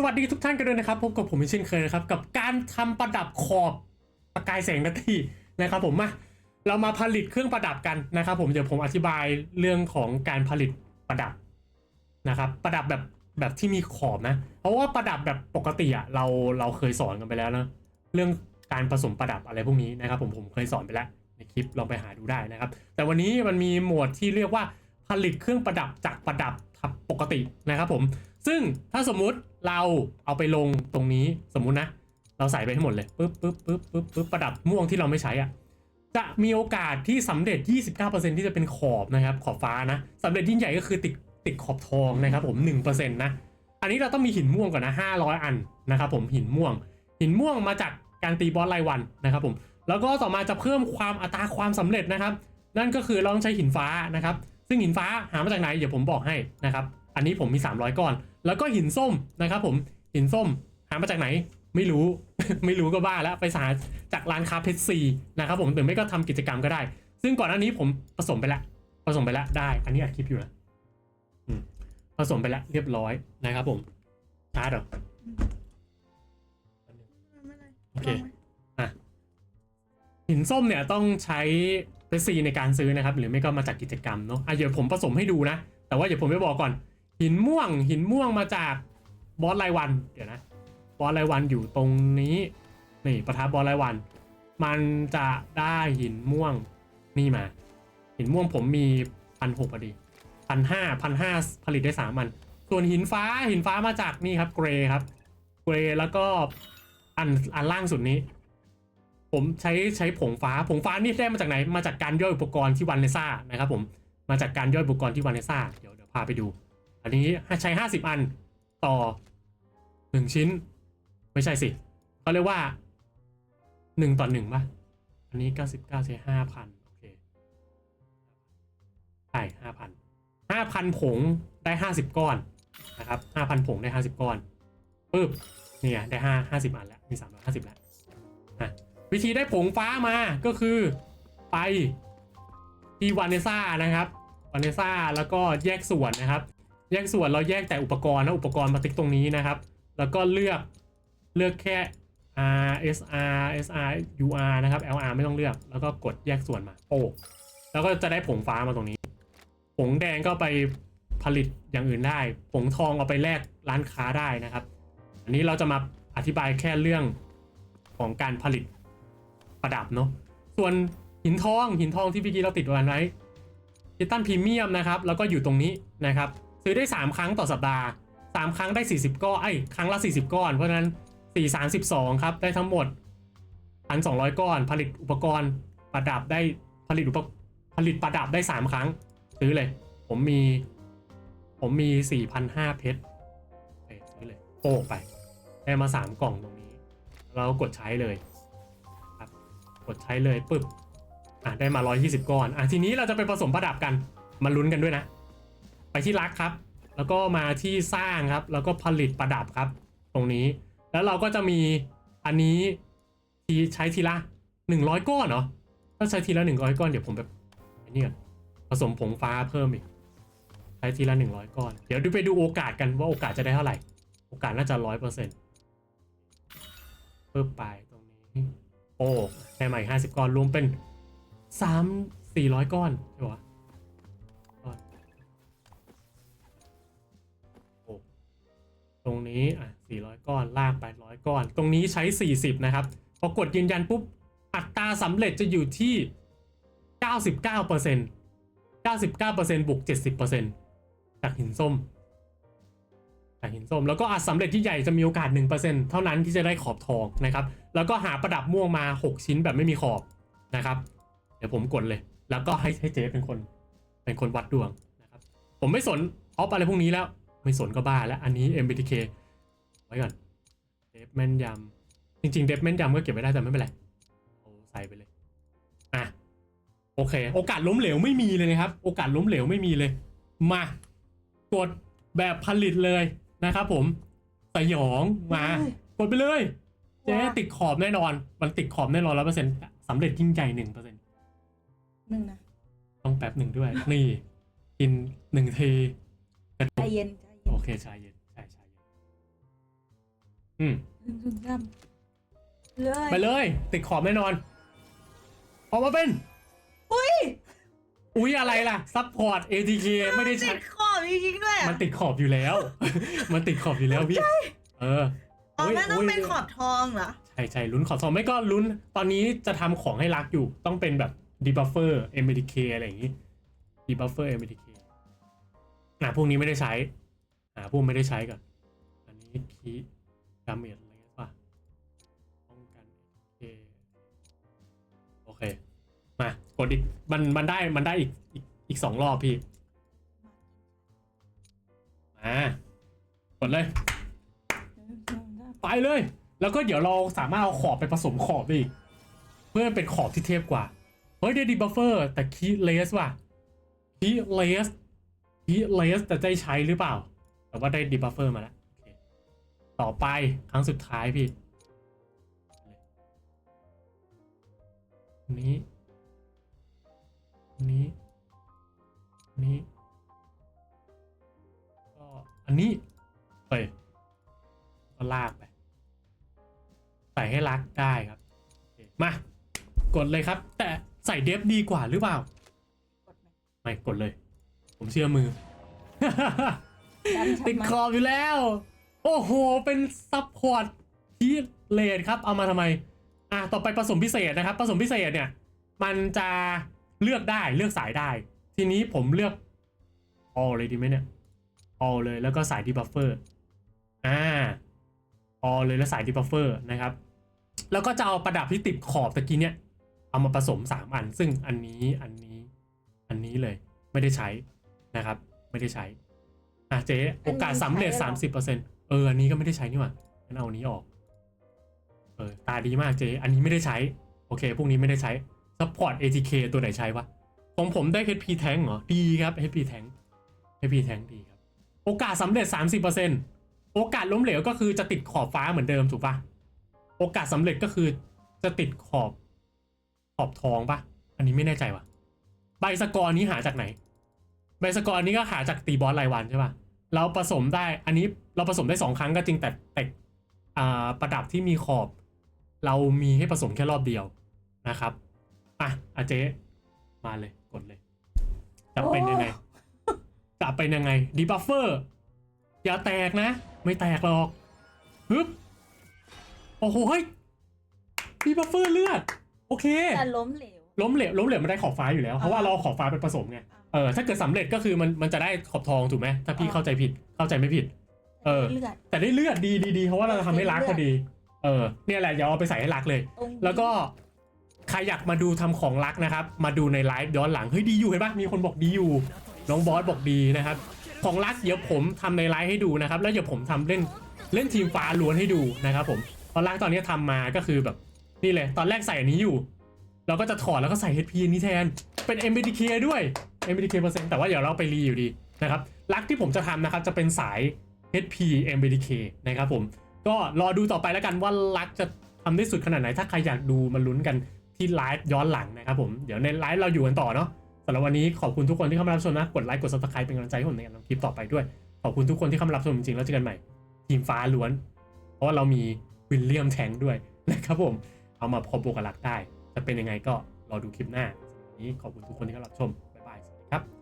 สวัสดีทุกท่านกันด้วยนะครับพบกับผมเช่นเคยนะครับกับการทำประดับขอบประกายแสงนาทีนะครับผมมาเรามาผลิตเครื่องประดับกันนะครับ ผมเดี๋ยวผมอธิบายเรื่องของการผลิตประดับนะครับ ประดับแบบแบบที่มีขอบนะ เพราะว่าประดับแบบปกติอะเราเราเคยสอนกันไปแล้วนะเรื่องการผสมประดับอะไรพวกนี้นะครับ ผมผมเคยสอนไปแล้วในคลิปลองไปหาดูได้นะครับ แต่วันนี้มันมีหมวดที่เรียกว่าผลิตเครื่องประดับจากประดับปกตินะครับ ผม ซึ่งถ้าสมมุติ เราเอาไปลงตรงนี้สมมุตินะ เราใส่ไปให้หมดเลยปึ๊บปึ๊บปึ๊บปึ๊บปึ๊บประดับม่วงที่เราไม่ใช้อะจะมีโอกาสที่สำเร็จ 29%ที่จะเป็นขอบนะครับ ขอบฟ้านะสำเร็จยิ่งใหญ่ก็คือติดติดขอบทองนะครับผม 1%นะ อันนี้เราต้องมีหินม่วงก่อนนะ 500 อันนะครับผมหินม่วง หินม่วงมาจากการตีบอสรายวันนะครับผม แล้วก็ต่อมาจะเพิ่มความอัตราความสำเร็จนะครับ นั่นก็คือเราต้องใช้หินฟ้านะครับ ซึ่งหินฟ้าหามาจากไหนเดี๋ยวผมบอกให้นะครับ อันนี้ผมมี 300 ก้อน แล้วก็หินส้มนะครับผมหินส้มหามาจากไหนไม่รู้ ไม่รู้ก็บ้าแล้วไปหาจากร้านค้าเพชรซีนะครับผมหรือไม่ก็ทำกิจกรรมก็ได้ ซึ่งก่อนหน้านี้ผมผสมไปแล้วผสมไปแล้วได้ อันนี้อัดคลิปอยู่นะอืมผสมไปแล้วเรียบร้อยนะครับผมชาร์จเหรอไม่เป็นไรโอเคอะหินส้มเนี่ยต้องใช้เพชรซีในการซื้อนะครับ หรือไม่ก็มาจากกิจกรรมเนาะอะเดี๋ยวผมผสมให้ดูนะ แต่ว่าเดี๋ยวผมไปบอกก่อน หินม่วงหินม่วงมาจากบอสรายวัน เดี๋ยวนะ บอสรายวันอยู่ตรงนี้ นี่ประทับบอสรายวัน มันจะได้หินม่วงนี่มา หินม่วงผมมีพันหกพอดีพันห้าพันห้าผลิตได้สามอันส่วนหินฟ้าหินฟ้ามาจากนี่ครับเกรครับเกรแล้วก็อันอันล่างสุดนี้ ผมใช้ใช้ผงฟ้าผงฟ้านี่ได้มาจากไหนมาจากการย่อยอุปกรณ์ที่วันเลซ่านะครับผมมาจากการย่อยอุปกรณ์ที่วันเลซ่าเดี๋ยวเดี๋ยวพาไปดู อันนี้ใช้ห้าสิบอันต่อหนึ่งชิ้น ไม่ใช่สิเขาเรียกว่าหนึ่งต่อหนึ่งป่ะ อันนี้เก้าสิบเก้าใช้ห้าพันโอเคใช่ห้าพันห้าพันผงได้ห้าสิบก้อนนะครับห้าพันผงได้ห้าสิบก้อนปึ๊บเนี่ยได้ห้าห้าสิบอันแล้วมีสามร้อยห้าสิบแล้วอะวิธีได้ผงฟ้ามาก็คือไปที่วานเนซ่านะครับวานเนซ่าแล้วก็แยกส่วนนะครับ แยกส่วนเราแยกแต่อุปกรณ์นะอุปกรณ์มาติ๊กตรงนี้นะครับ แล้วก็เลือกเลือกแค่ R S R S R U R นะครับ L R ไม่ต้องเลือก แล้วก็กดแยกส่วนมาโอ้แล้วก็จะได้ผงฟ้ามาตรงนี้ ผงแดงก็ไปผลิตอย่างอื่นได้ ผงทองเอาไปแลกร้านค้าได้นะครับ อันนี้เราจะมาอธิบายแค่เรื่องของการผลิตประดับเนาะ ส่วนหินทองหินทองที่พี่กี้เราติดวันไว้ทิตันพรีเมียมนะครับ แล้วก็อยู่ตรงนี้นะครับ ซื้อได้ 3 ครั้งต่อสัปดาห์ 3 ครั้งได้ 40 ก้อนไอ้ครั้งละ 40 ก้อน เพราะฉะนั้น 4 32 ครับ ได้ทั้งหมด 1,200 ก้อน ผลิตอุปกรณ์ประดับได้ผลิตอุปผลิตประดับได้ 3 ครั้ง ซื้อเลย ผมมี ผมมี 4,500เพชรซื้อเลยโป้ไป ได้มา 3 กล่องตรงนี้ เรากดใช้เลยครับกดใช้เลยปึ๊บอะได้มา 120 ก้อนอะทีนี้เราจะไปผสมประดับกันมาลุ้นกันด้วยนะ ที่รักครับ แล้วก็มาที่สร้างครับ แล้วก็ผลิตประดับครับ ตรงนี้ แล้วเราก็จะมีอันนี้ทีใช้ทีละ 100 ก้อนเหรอถ้าใช้ทีละ 100 ก้อนเดี๋ยวผมแบบไอ้นี่ก่อนผสมผงฟ้าเพิ่มอีกใช้ทีละ 100 ก้อน เดี๋ยวดูไปดูโอกาสกันว่าโอกาสจะได้เท่าไหร่ โอกาสน่าจะร้อยเปอร์เซ็นต์ปึ๊บไปตรงนี้ โอ้ได้มาอีกห้าสิบก้อนรวมเป็นสามสี่ร้อยก้อนใช่ปะ รงนี้อะสี่ร้อยก้อนลากไปร้อยก้อน ตรงนี้ใช้สี่สิบนะครับ พอกดยืนยันปุ๊บ อัตราสำเร็จจะอยู่ที่เก้าสิบวกเจ็ดสิบเปอร์เซ็นต์จากหินส้ม จากหินส้ม แล้วก็อาจสำเร็จที่ใหญ่จะมีโอกาส 1%เท่านั้นที่จะได้ขอบทองนะครับ แล้วก็หาประดับม่วงมา 6 ชิ้นแบบไม่มีขอบนะครับ เดี๋ยวผมกดเลย แล้วก็ให้ให้เจ๊เป็นคน เป็นคนวัดดวงนะครับ ผมไม่สนออฟอะไรพวกนี้แล้ว ไม่สนก็บ้าแล้วอันนี้ MBTK ไว้ก่อนเดฟแม่นยำจริงๆเดฟแม่นยำก็เก็บไว้ได้แต่ไม่เป็นไรเอาใส่ไปเลยอะโอเค โอกาสล้มเหลวไม่มีเลยนะครับ โอกาสล้มเหลวไม่มีเลย มากดแบบผลิตเลยนะครับผมสยองมากดไปเลยเจ๊ติดขอบแน่นอน มันติดขอบแน่นอนร้อยเปอร์เซ็นต์สำเร็จยิ่งใหญ่หนึ่งเปอร์เซ็นต์หนึ่งนะต้องแป๊บหนึ่งด้วย นี่ กินหนึ่งทีใจเย็นใจ เย็นโอเคชายเย็นใช่ชายเย็นอืมหนึ่งถึงสามเลยไปเลย ติดขอบแน่นอน ออกมาเป็น อุ้ยอุ้ยอะไรล่ะซัพพอร์ต ATK ไม่ได้ติใช้ดขอบจริงๆด้วยอะมันติดขอบอยู่แล้ว มันติดขอบอยู่แล้วพี่ เอออ๋ออุ๊ยนั่นต้องอุ๊ยเป็นขอบทองเหรอ ใช่ใช่ลุ้นขอบสองไม่ก็ลุ้น ตอนนี้จะทำของให้รักอยู่ ต้องเป็นแบบดีบัฟเฟอร์ MDK อะไรอย่างงี้ดีบัฟเฟอร์ MDK อะพวกนี้ไม่ได้ใช้อ่าพวกไม่ได้ใช้ก่อน อันนี้คีดาเมจอะไรเงี้ยป่ะป้องกัน ATK โอเค มากดอีกมันมันได้มันได้อีกอีกอีกสองรอบพี่ มากดเลยหนึ่งสองสามไปเลย แล้วก็เดี๋ยวเราสามารถเอาขอบไปผสมขอบอีก เพื่อเป็นขอบที่เทพกว่า เฮ้ยได้ดีบัฟเฟอร์ แต่คีเลสว่ะคีเลสคีเลสแต่ได้ใช้หรือเปล่า แต่ว่าได้ดีบัฟเฟอร์มาแล้วโอเคต่อไปครั้งสุดท้ายพี่อันนี้อันนี้อันนี้ ก็อันนี้เฮ้ยก็ลากไป ใส่ให้รักได้ครับโอเคมา กดเลยครับ แต่ใส่เดฟดีกว่าหรือเปล่ากดไหมไม่กดเลย ผมเชื่อมือ ดันติดขอบอยู่แล้ว โอ้โห เป็นซับพอร์ตที่เลดครับ เอามาทำไม อะ ต่อไปผสมพิเศษนะครับ ผสมพิเศษเนี่ย มันจะเลือกได้ เลือกสายได้ ทีนี้ผมเลือก all เลยดีไหมเนี่ย all เลย แล้วก็สายดีบัฟเฟอร์ อ่า all เลยแล้วสายดีบัฟเฟอร์นะครับ แล้วก็จะเอาประดับที่ติดขอบตะกี้เนี่ย เอามาผสมสามอัน ซึ่งอันนี้ อันนี้ อันนี้เลย ไม่ได้ใช้นะครับ ไม่ได้ใช้ อะเจ๊โอกาสสำเร็จ30%เอออันนี้ก็ไม่ได้ใช้นี่หว่างั้นเอาอันนี้ออก เออตาดีมากเจ๊อันนี้ไม่ได้ใช้ โอเค พวกนี้ไม่ได้ใช้ support ATK ตัวไหนใช้วะของผมได้ HP tank เหรอ ดีครับ HP tank HP tank ดีครับ โอกาสสำเร็จ 30%โอกาสล้มเหลวก็คือจะติดขอบฟ้าเหมือนเดิมถูกปะโอกาสสำเร็จก็คือจะติดขอบขอบทองปะอันนี้ไม่แน่ใจว่ะใบสกอร์นี้หาจากไหน ใบสกอร์นี้ก็หาจากตีบอสรายวันใช่ป่ะเราผสมได้อันนี้เราผสมได้สองครั้งก็จริงแต่แต่อ่าประดับที่มีขอบ เรามีให้ผสมแค่รอบเดียวนะครับอะอาเจ๊มาเลยกดเลย จะเป็นยังไง จะเป็นยังไงดีบัฟเฟอร์อย่าแตกนะ ไม่แตกหรอกฮึบโอ้โหเฮ้ยดีบัฟเฟอร์เลือด โอเคแต่ล้มเหลว ล้มเหลวล้มเหลวมันได้ขอบฟ้าอยู่แล้ว เพราะว่าเราเอาขอบฟ้าไปผสมไงเออถ้าเกิดสำเร็จก็คือมันมันจะได้ขอบทองถูกไหมถ้าพี่อ่าเข้าใจผิดเข้าใจไม่ผิด เออ เลือด แต่ได้เลือดดีดีดีเพราะว่าเราทำให้รักพอดี เออเนี่ยแหละอย่าเอาไปใส่ให้รักเลย ตรงนี้แล้วก็ใครอยากมาดูทำของรักนะครับ มาดูในไลฟ์ย้อนหลังเฮ้ยดีอยู่เห็นปะมีคนบอกดีอยู่ น้องบอสบอกดีนะครับ ของรักเดี๋ยวผมทำในไลฟ์ให้ดูนะครับ แล้วเดี๋ยวผมทำเล่นเล่นทีมฟ้าล้วนให้ดูนะครับผมตอนรักตอนนี้ทำมาก็คือแบบนี่เลย ตอนแรกใส่อันนี้อยู่ เราก็จะถอดแล้วก็ใส่ HP นี้แทน เป็น MBDK ด้วย MBDK เปอร์เซ็นต์แต่ว่าเดี๋ยวเราไปรีอยู่ดีนะครับลักที่ผมจะทำนะครับจะเป็นสาย HP MBDK นะครับผมก็รอดูต่อไปแล้วกันว่าลักจะทำได้สุดขนาดไหน ถ้าใครอยากดูมาลุ้นกันที่ไลฟ์ย้อนหลังนะครับผมเดี๋ยวในไลฟ์เราอยู่กันต่อเนาะสำหรับวันนี้ขอบคุณทุกคนที่เข้ามารับชมนะ กดไลค์กด subscribe เป็นกำลังใจให้ผมในการทำคลิปต่อไปด้วย ขอบคุณทุกคนที่เข้ามารับชมจริงๆแล้วเจอกันใหม่ ทีมฟ้าล้วน เพราะว่าเรามีวิลเลียมแทงด้วยนะครับผมเอามาพอบวกกับลักได้ จะเป็นยังไงก็รอดูคลิปหน้าวันนี้ขอบคุณทุกคนที่เข้ามารับชมบ๊ายบายสวัสดีครับ